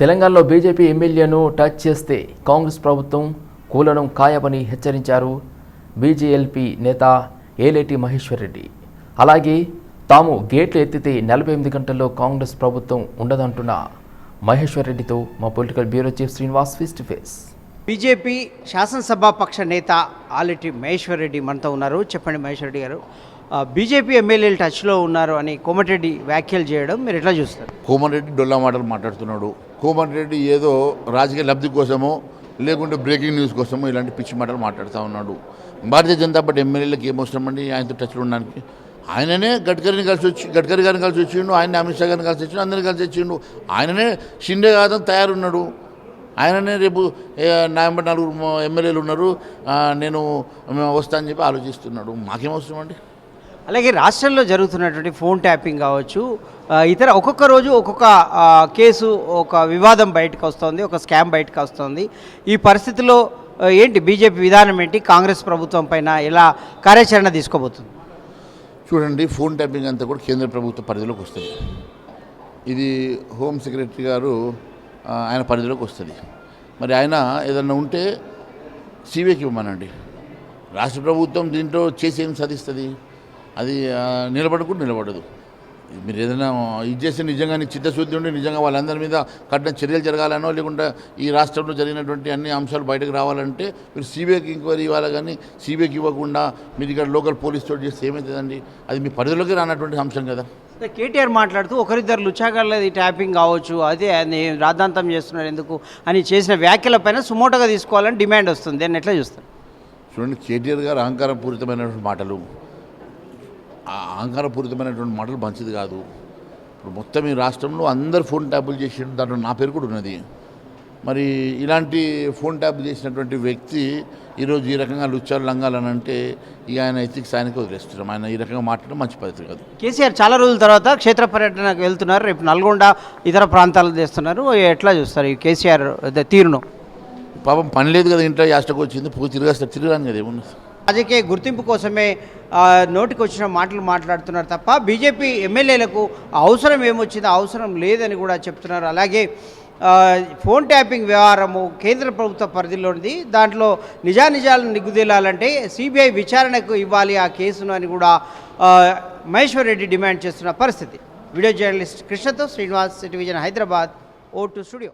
తెలంగాణలో బీజేపీ ఎమ్మెల్యేను టచ్ చేస్తే కాంగ్రెస్ ప్రభుత్వం కూలడం ఖాయమని హెచ్చరించారు బీజేఎల్పీ నేత ఏలేటి మహేశ్వర్ రెడ్డి అలాగే తాము గేట్లు ఎత్తితే నలభై ఎనిమిది గంటల్లో కాంగ్రెస్ ప్రభుత్వం ఉండదంటున్న మహేశ్వర్ రెడ్డితో మా political bureau chief Srinivas face to face. BJP శాసనసభాపక్ష నేత ఆలెటి మహేశ్వర్ రెడ్డి మనతో ఉన్నారు. చెప్పండి మహేశ్వర్ రెడ్డి గారు. బీజేపీ ఎమ్మెల్యేలు టచ్లో ఉన్నారు అని కోమటిరెడ్డి వ్యాఖ్యలు చేయడం మీరు ఎట్లా చూస్తారు? కోమన్ రెడ్డి డొల్లా మాటలు మాట్లాడుతున్నాడు. కోమటిరెడ్డి ఏదో రాజకీయ లబ్ధి కోసమో లేకుంటే బ్రేకింగ్ న్యూస్ కోసమో ఇలాంటి పిచ్చి మాటలు మాట్లాడుతూ ఉన్నాడు. భారతీయ జనతా పార్టీ ఎమ్మెల్యేలకు ఏమవసరం అండి? ఆయనతో టచ్లో ఉండడానికి. ఆయననే గడ్కరీని కలిసి వచ్చి గడ్కరీ గారిని కలిసి వచ్చిండు ఆయన అమిత్ షా గారిని కలిసి వచ్చిండు అందరిని కలిసి వచ్చిండు. ఆయననే షిండే కాదని తయారున్నాడు. ఆయననే రేపు నవంబర్ నాలుగు నలుగురు ఎమ్మెల్యేలు ఉన్నారు. నేను వస్తా అని చెప్పి ఆలోచిస్తున్నాడు. మాకేం అవసరం అండి? అలాగే రాష్ట్రంలో జరుగుతున్నటువంటి ఫోన్ ట్యాపింగ్ కావచ్చు ఇతర ఒక్కొక్క రోజు ఒక్కొక్క కేసు ఒక వివాదం బయటకు వస్తుంది ఒక స్కామ్ బయటకు వస్తుంది. ఈ పరిస్థితిలో ఏంటి బీజేపీ విధానం ఏంటి కాంగ్రెస్ ప్రభుత్వం పైన ఎలా కార్యాచరణ తీసుకోబోతుంది? చూడండి ఫోన్ ట్యాపింగ్ అంతా కూడా కేంద్ర ప్రభుత్వ పరిధిలోకి వస్తుంది. ఇది హోమ్ సెక్రటరీ గారు ఆయన పరిధిలోకి వస్తుంది. మరి ఆయన ఏదన్నా ఉంటే సిబిఐకి ఇవ్వమనండి. రాష్ట్ర ప్రభుత్వం దీంట్లో చేసి ఏం సాధిస్తుంది? అది నిలబడకుండా నిలబడదు. మీరు ఏదైనా ఇది చేస్తే నిజంగానే చిత్తశుద్ధి ఉండి నిజంగా వాళ్ళందరి మీద కఠిన చర్యలు జరగాలనో లేకుంటే ఈ రాష్ట్రంలో జరిగినటువంటి అన్ని అంశాలు బయటకు రావాలంటే మీరు సిబిఐకి ఎంక్వైరీ ఇవ్వాలి కానీ సిబిఐకి ఇవ్వకుండా మీరు ఇక్కడ లోకల్ పోలీస్ తోటి చేస్తే ఏమవుతుందండి అది మీ పరిధిలోకి రానటువంటి అంశం కదా. కేటీఆర్ మాట్లాడుతూ ఒకరిద్దరు లుచ్చాగర్లది ట్యాపింగ్ కావచ్చు అదే అని రాద్ధాంతం చేస్తున్నారు ఎందుకు అని చేసిన వ్యాఖ్యలపైన సుమోటోగా తీసుకోవాలని డిమాండ్ వస్తుంది. దాన్ని ఎట్లా చూస్తారు చూడండి కేటీఆర్ గారు అహంకారపూరితమైనటువంటి మాటలు. అహంకారపూరితమైనటువంటి మాటలు మంచిది కాదు. ఇప్పుడు మొత్తం ఈ రాష్ట్రంలో అందరు ఫోన్ ట్యాపులు చేసిండు దాంట్లో నా పేరు కూడా ఉన్నది. మరి ఇలాంటి ఫోన్ ట్యాప్ చేసినటువంటి వ్యక్తి ఈరోజు ఈ రకంగా లుచ్చాలు లంగాలని అంటే ఇక ఆయన ఎథిక్స్ ఆయనకి వదిలేస్తున్నాం ఆయన ఈ రకంగా మాట్లాడడం మంచి పద్ధతి కాదు. కేసీఆర్ చాలా రోజుల తర్వాత క్షేత్ర పర్యటనకు వెళ్తున్నారు. రేపు నల్గొండ ఇతర ప్రాంతాలు చేస్తున్నారు. ఎట్లా చూస్తారు ఈ కేసీఆర్ తీరును? పాపం పని లేదు కదా ఇంట్లో యాస్టకు వచ్చింది పో తిరిగేస్తారు తిరగరాను కదా ఏమున్నది? రాజకీయ గుర్తింపు కోసమే నోటికి వచ్చిన మాటలు మాట్లాడుతున్నారు తప్ప బీజేపీ ఎమ్మెల్యేలకు అవసరం ఏమొచ్చిందో అవసరం లేదని కూడా చెప్తున్నారు. అలాగే ఫోన్ ట్యాపింగ్ వ్యవహారము కేంద్ర ప్రభుత్వ పరిధిలోనిది దాంట్లో నిజానిజాలను నిగ్గుదేలాలంటే సిబిఐ విచారణకు ఇవ్వాలి ఆ కేసును అని కూడా మహేశ్వర్ రెడ్డి డిమాండ్ చేస్తున్న పరిస్థితి. వీడియో జర్నలిస్ట్ కృష్ణతో Srinivas television Hyderabad O two studio.